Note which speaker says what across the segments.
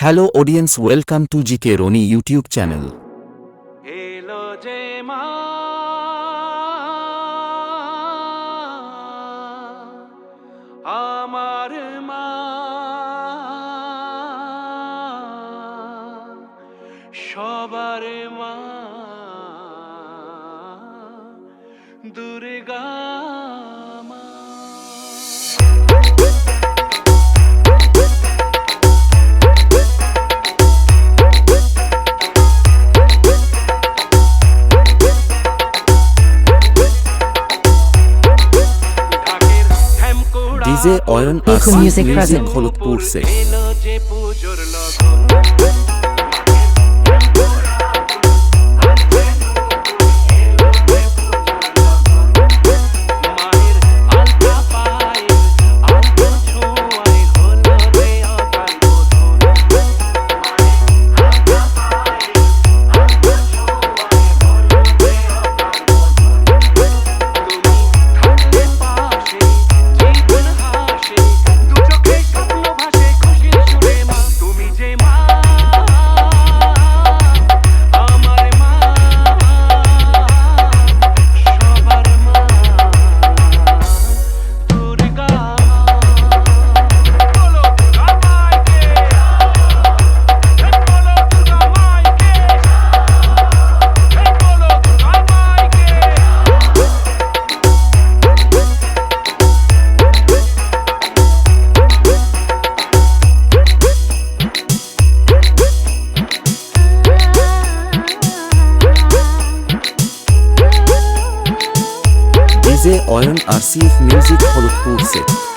Speaker 1: Hello audience welcome to G K Rony YouTube channel
Speaker 2: এলো মা আমার মা সবার মা দুর্গা
Speaker 1: অয়ন মিউজিক হলুদপুর সে
Speaker 3: euren Arsiv Music Produktionsset.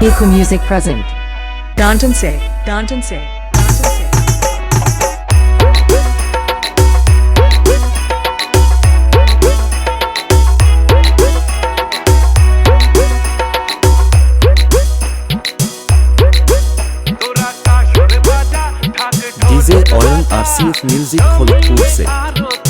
Speaker 4: Eco Music present.
Speaker 5: Danton say, Danton say.
Speaker 2: DJ Oren RC Music Hollywood set.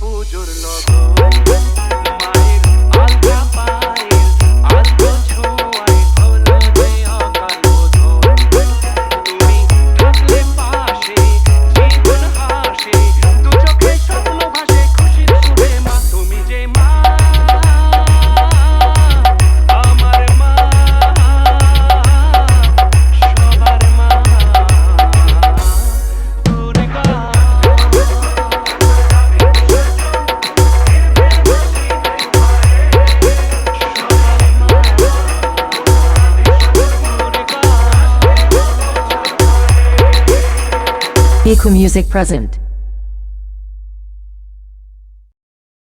Speaker 2: পুজোর নগর।
Speaker 4: Piku Music present.